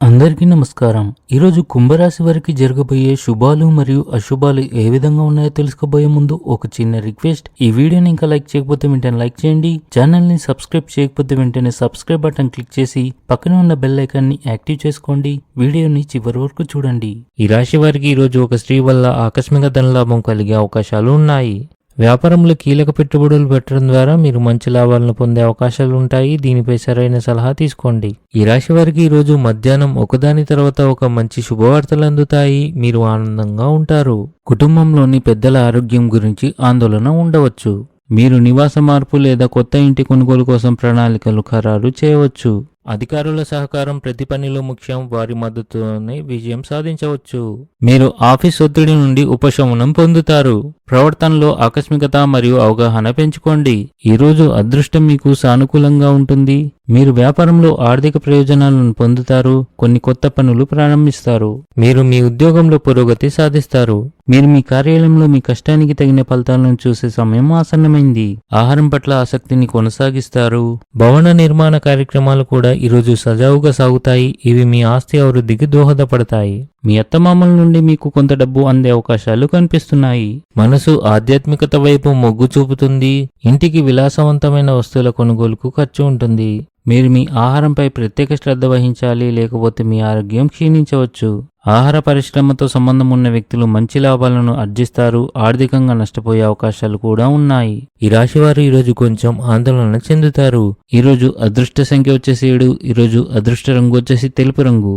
అందరికీ నమస్కారం. ఈరోజు కుంభరాశి వారికి జరగబోయే శుభాలు మరియు అశుభాలు ఏ విధంగా ఉన్నాయో తెలుసుకోబోయే ముందు ఒక చిన్న రిక్వెస్ట్. ఈ వీడియోని ఇంకా లైక్ చేయకపోతే వెంటనే లైక్ చేయండి. ఛానల్ని సబ్స్క్రైబ్ చేయకపోతే వెంటనే సబ్స్క్రైబ్ బటన్ క్లిక్ చేసి పక్కన ఉన్న బెల్ ఐకాన్ని యాక్టివ్ చేసుకోండి. వీడియోని చివరి వరకు చూడండి. ఈ రాశి వారికి ఈరోజు ఒక స్త్రీ వల్ల ఆకస్మిక ధనలాభం కలిగే అవకాశాలు ఉన్నాయి. వ్యాపారంలో కీలక పెట్టుబడులు పెట్టడం ద్వారా మీరు మంచి లాభాలను పొందే అవకాశాలు ఉంటాయి. దీనిపై సరైన సలహా తీసుకోండి. ఈ రాశి వారికి ఈ రోజు మధ్యాహ్నం ఒకదాని తర్వాత ఒక మంచి శుభవార్తలు అందుతాయి. మీరు ఆనందంగా ఉంటారు. కుటుంబంలోని పెద్దల ఆరోగ్యం గురించి ఆందోళన ఉండవచ్చు. మీరు నివాస మార్పు లేదా కొత్త ఇంటి కొనుగోలు కోసం ప్రణాళికలు ఖరారు చేయవచ్చు. అధికారుల సహకారం ప్రతి పనిలో ముఖ్యం. వారి మద్దతుతోనే విజయం సాధించవచ్చు. మీరు ఆఫీస్ ఒత్తిడి నుండి ఉపశమనం పొందుతారు. ప్రవర్తనలో ఆకస్మికత మరియు అవగాహన పెంచుకోండి. ఈరోజు అదృష్టం మీకు సానుకూలంగా ఉంటుంది. మీరు వ్యాపారంలో ఆర్థిక ప్రయోజనాలను పొందుతారు. కొన్ని కొత్త పనులు ప్రారంభిస్తారు. మీరు మీ ఉద్యోగంలో పురోగతి సాధిస్తారు. మీరు మీ కార్యాలయంలో మీ కష్టానికి తగిన ఫలితాలను చూసే సమయం ఆసన్నమైంది. ఆహారం పట్ల ఆసక్తిని కొనసాగిస్తారు. భవన నిర్మాణ కార్యక్రమాలు కూడా ఈరోజు సజావుగా సాగుతాయి. ఇవి మీ ఆస్తి అభివృద్ధికి దోహదపడతాయి. మీ అత్తమామల నుండి మీకు కొంత డబ్బు అందే అవకాశాలు కనిపిస్తున్నాయి. మనసు ఆధ్యాత్మికత వైపు మొగ్గు చూపుతుంది. ఇంటికి విలాసవంతమైన వస్తువుల కొనుగోలుకు ఖర్చు ఉంటుంది. మీరు మీ ఆహారంపై ప్రత్యేక శ్రద్ధ వహించాలి లేకపోతే మీ ఆరోగ్యం క్షీణించవచ్చు. ఆహార పరిశ్రమతో సంబంధం ఉన్న వ్యక్తులు మంచి లాభాలను ఆర్జిస్తారు ఆర్థికంగా నష్టపోయే అవకాశాలు కూడా ఉన్నాయి. ఈ రాశి వారు ఈరోజు కొంచెం ఆందోళన చెందుతారు. ఈరోజు అదృష్ట సంఖ్య వచ్చేసి ఏడు ఈరోజు అదృష్ట రంగు వచ్చేసి తెలుపు రంగు.